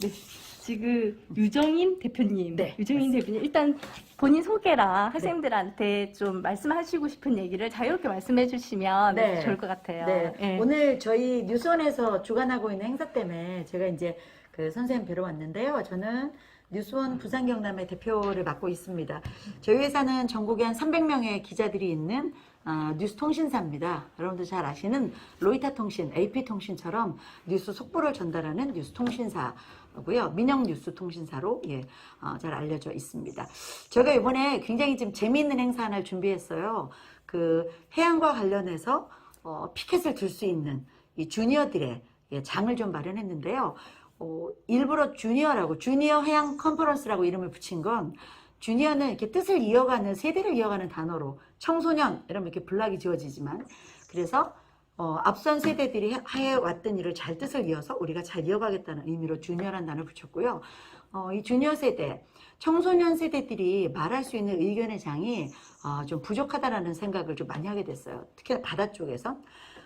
네. 지금 유정인 대표님, 네, 유정인 대표님 일단 본인 소개랑 학생들한테 좀 말씀하시고 싶은 얘기를 자유롭게 말씀해 주시면 네. 좋을 것 같아요. 네. 예. 오늘 저희 뉴스원에서 주관하고 있는 행사 때문에 제가 이제 그 선생님 뵈러 왔는데요. 저는 뉴스원 부산 경남의 대표를 맡고 있습니다. 저희 회사는 전국에 한 300명의 기자들이 있는 아, 뉴스 통신사입니다. 여러분들 잘 아시는 로이타 통신, AP 통신처럼 뉴스 속보를 전달하는 뉴스 통신사고요. 민영 뉴스 통신사로 예, 어, 잘 알려져 있습니다. 제가 이번에 굉장히 좀 재미있는 행사 하나를 준비했어요. 그 해양과 관련해서 어, 피켓을 들 수 있는 이 주니어들의 예, 장을 좀 마련했는데요. 어, 일부러 주니어라고 주니어 해양 컨퍼런스라고 이름을 붙인 건 주니어는 이렇게 뜻을 이어가는 세대를 이어가는 단어로 청소년 이러면 이렇게 블락이 지어지지만 그래서 어, 앞선 세대들이 해- 해왔던 일을 잘 뜻을 이어서 우리가 잘 이어가겠다는 의미로 주니어라는 단어를 붙였고요. 어, 이 주니어 세대, 청소년 세대들이 말할 수 있는 의견의 장이 어, 좀 부족하다라는 생각을 좀 많이 하게 됐어요. 특히 바다 쪽에서.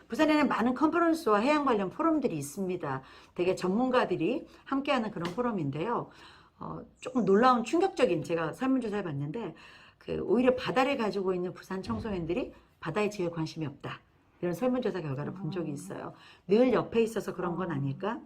부산에는 많은 컨퍼런스와 해양 관련 포럼들이 있습니다. 되게 전문가들이 함께하는 그런 포럼인데요. 어, 조금 놀라운 충격적인 제가 설문조사를 봤는데 그 오히려 바다를 가지고 있는 부산 청소년들이 바다에 제일 관심이 없다. 이런 설문조사 결과를 본 적이 있어요. 늘 옆에 있어서 그런 건 아닐까?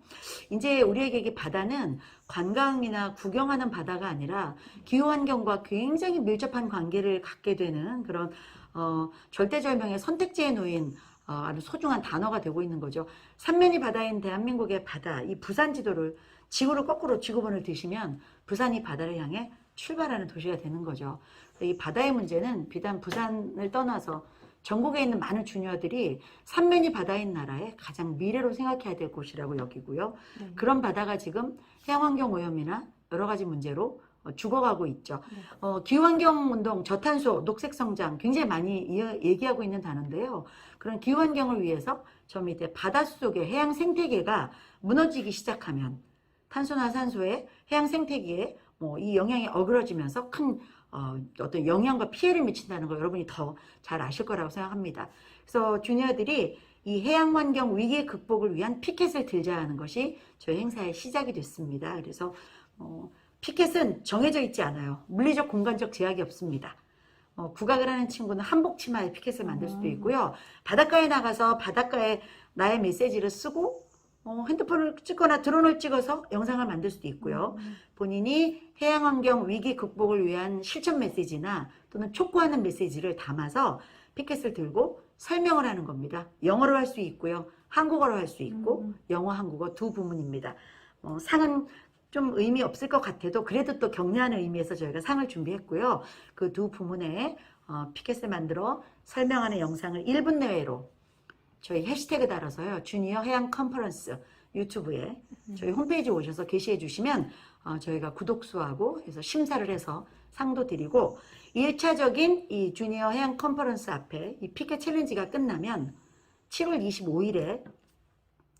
이제 우리에게 이게 바다는 관광이나 구경하는 바다가 아니라 기후환경과 굉장히 밀접한 관계를 갖게 되는 그런 어, 절대절명의 선택지에 놓인 어, 아주 소중한 단어가 되고 있는 거죠. 삼면이 바다인 대한민국의 바다, 이 부산 지도를 지구를 거꾸로 지구본을 드시면 부산이 바다를 향해 출발하는 도시가 되는 거죠. 이 바다의 문제는 비단 부산을 떠나서 전국에 있는 많은 주니어들이 삼면이 바다인 나라의 가장 미래로 생각해야 될 곳이라고 여기고요. 네. 그런 바다가 지금 해양환경 오염이나 여러 가지 문제로 어, 죽어가고 있죠. 네. 어, 기후환경 운동, 저탄소, 녹색 성장 굉장히 많이 얘기하고 있는 단어인데요. 그런 기후환경을 위해서 저 밑에 바닷속의 해양 생태계가 무너지기 시작하면 탄소나 산소에 해양 생태계에 뭐 이 영향이 어그러지면서 큰 어, 어떤 영향과 피해를 미친다는 거 여러분이 더 잘 아실 거라고 생각합니다. 그래서 주니어들이 이 해양 환경 위기 극복을 위한 피켓을 들자 하는 것이 저희 행사의 시작이 됐습니다. 그래서 어, 피켓은 정해져 있지 않아요. 물리적 공간적 제약이 없습니다. 어, 국악을 하는 친구는 한복 치마에 피켓을 만들 수도 있고요. 바닷가에 나가서 바닷가에 나의 메시지를 쓰고 어, 핸드폰을 찍거나 드론을 찍어서 영상을 만들 수도 있고요. 본인이 해양환경 위기 극복을 위한 실천 메시지나 또는 촉구하는 메시지를 담아서 피켓을 들고 설명을 하는 겁니다. 영어로 할 수 있고요. 한국어로 할 수 있고 음. 영어, 한국어 두 부문입니다. 어, 상은 좀 의미 없을 것 같아도 그래도 또 격려하는 의미에서 저희가 상을 준비했고요. 그 두 부문에 어, 피켓을 만들어 설명하는 영상을 1분 내외로 저희 해시태그 달아서요. 주니어 해양 컨퍼런스 유튜브에 저희 홈페이지 오셔서 게시해 주시면 어, 저희가 구독수하고 해서 심사를 해서 상도 드리고 1차적인 이 주니어 해양 컨퍼런스 앞에 이 피켓 챌린지가 끝나면 7월 25일에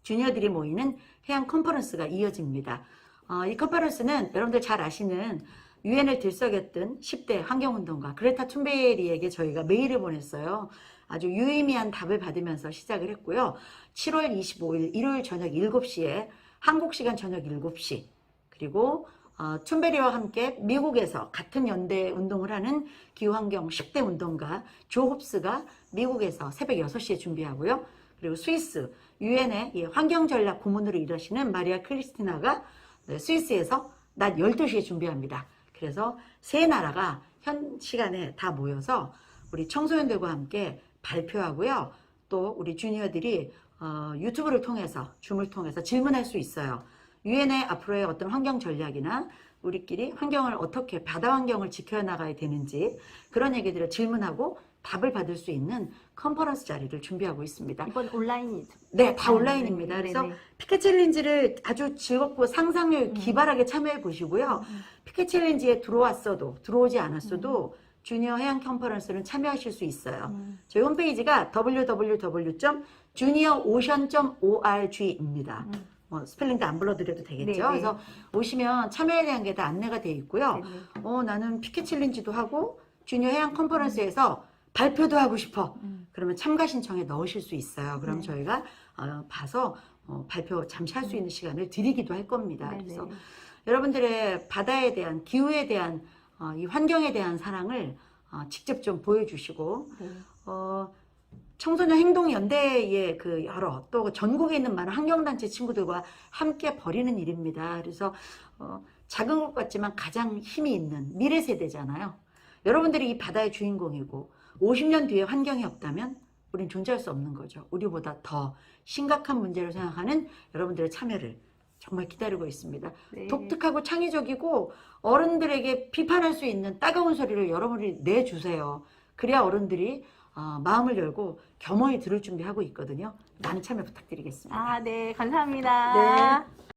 주니어들이 모이는 해양 컨퍼런스가 이어집니다. 어, 이 컨퍼런스는 여러분들 잘 아시는 유엔을 들썩였던 10대 환경운동가 그레타 툰베리에게 저희가 메일을 보냈어요. 아주 유의미한 답을 받으면서 시작을 했고요. 7월 25일 일요일 저녁 7시에 한국 시간 저녁 7시 그리고 어, 툰베리와 함께 미국에서 같은 연대 운동을 하는 기후환경 10대 운동가 조 홉스가 미국에서 새벽 6시에 준비하고요. 그리고 스위스 유엔의 이 환경전략 고문으로 일하시는 마리아 크리스티나가 네, 스위스에서 낮 12시에 준비합니다. 그래서 세 나라가 현 시간에 다 모여서 우리 청소년들과 함께 발표하고요. 또 우리 주니어들이 어, 유튜브를 통해서 줌을 통해서 질문할 수 있어요. 유엔의 앞으로의 어떤 환경 전략이나 우리끼리 환경을 어떻게 바다 환경을 지켜 나가야 되는지 그런 얘기들을 질문하고 답을 받을 수 있는 컨퍼런스 자리를 준비하고 있습니다. 이번 온라인이죠. 네, 다 아, 온라인입니다. 네, 그래서 네, 네. 피켓 챌린지를 아주 즐겁고 상상력 기발하게 참여해 보시고요. 피켓 챌린지에 들어왔어도 들어오지 않았어도 주니어 해양 컨퍼런스는 참여하실 수 있어요. 음. 저희 홈페이지가 www.juniorocean.org입니다. 음. 뭐 스펠링도 안 불러드려도 되겠죠. 네, 네. 그래서 오시면 참여에 대한 게 다 안내가 돼 있고요. 네, 네. 어, 나는 피켓 챌린지도 하고 주니어 해양 컨퍼런스에서 발표도 하고 싶어. 음. 그러면 참가 신청에 넣으실 수 있어요. 그럼 네. 저희가 어, 봐서 어, 발표 잠시 할 수 있는 시간을 드리기도 할 겁니다. 네네. 그래서 여러분들의 바다에 대한 기후에 대한 어, 이 환경에 대한 사랑을 어, 직접 좀 보여주시고 네. 어, 청소년 행동 연대의 그 여러 또 전국에 있는 많은 환경단체 친구들과 함께 벌이는 일입니다. 그래서 어, 작은 것 같지만 가장 힘이 있는 미래 세대잖아요. 여러분들이 이 바다의 주인공이고 50년 뒤에 환경이 없다면 우린 존재할 수 없는 거죠. 우리보다 더 심각한 문제를 생각하는 여러분들의 참여를 정말 기다리고 있습니다. 네. 독특하고 창의적이고 어른들에게 비판할 수 있는 따가운 소리를 여러분이 내주세요. 그래야 어른들이 어, 마음을 열고 겸허히 들을 준비하고 있거든요. 많은 참여 부탁드리겠습니다. 아, 네. 감사합니다. 네.